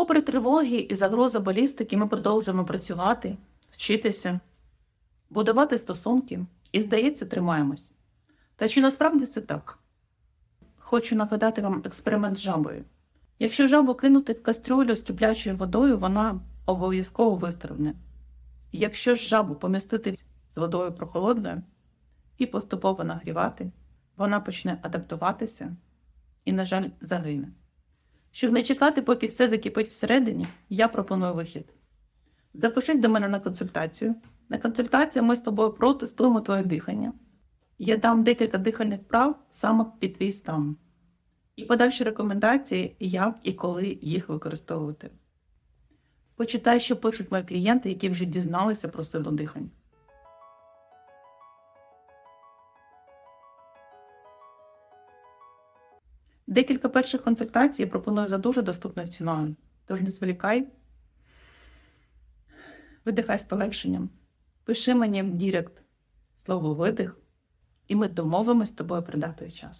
Попри тривоги і загрози балістики, ми продовжуємо працювати, вчитися, будувати стосунки і, здається, тримаємось. Та чи насправді це так? Хочу нагадати вам експеримент з жабою. Якщо жабу кинути в кастрюлю з киплячою водою, вона обов'язково вистрибне. Якщо ж жабу помістити з водою прохолодною і поступово нагрівати, вона почне адаптуватися і, на жаль, загине. Щоб не чекати, поки все закипить всередині, я пропоную вихід. Запишись до мене на консультацію. На консультації ми з тобою протестуємо твоє дихання. Я дам декілька дихальних вправ саме під твій стан. І подальші рекомендації, як і коли їх використовувати. Почитай, що пишуть мої клієнти, які вже дізналися про силу дихання. Декілька перших консультацій я пропоную за дуже доступною ціною. Тож не зволікай, видихай з полегшенням, пиши мені в Дірект слово видих, і ми домовимось з тобою придатою час.